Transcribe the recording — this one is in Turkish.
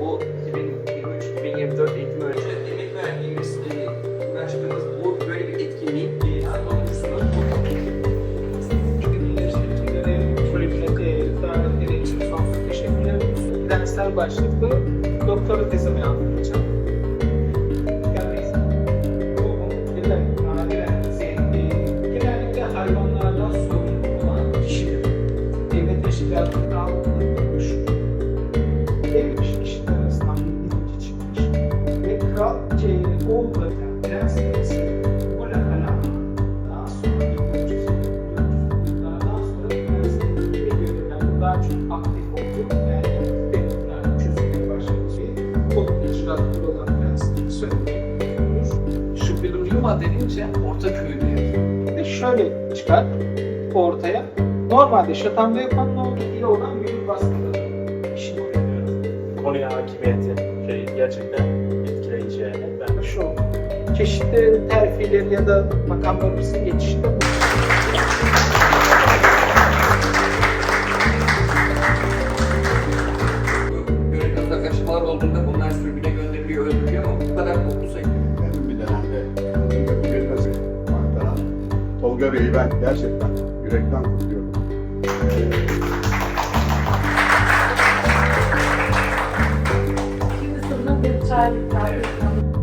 Bu 2023-2024 eğitim öğretim emek verdiğimiz, e, uğraştığımız bu böyle bir etkinliğin e, için teşekkürler. Dersler başlıklı doktora tezimi anlatacağım. Yani doğum, gelen, oğulları, yani prens arası bu lafına daha sonra 1400 yıllardan sonra görülen daha çok aktif oldu. Yani devletler çözülmeye başladı. Kolun icraatları olan prensleri söylemek şu Beluriuma denince orta köyde yazıyor. de şöyle çıkar ortaya. Normalde şatamda yapan ne olur? İyi olan büyük baskıda. İşini öğreniyorum. konuya hakimiyeti şey gerçekten etkileyeceğini ben Şu çeşitli terfileri ya da makamlarımızın geçişinde bu. Böyle uzaklaşmalar olduğunda bunlar sürgüne gönderiliyor, öldürülüyor ama bu kadar toplu sayı. Benim bir dönemde bilmesi vardı. Tolga Bey'i ben gerçekten yürekten kutluyorum. Şimdi sana bir çay ikram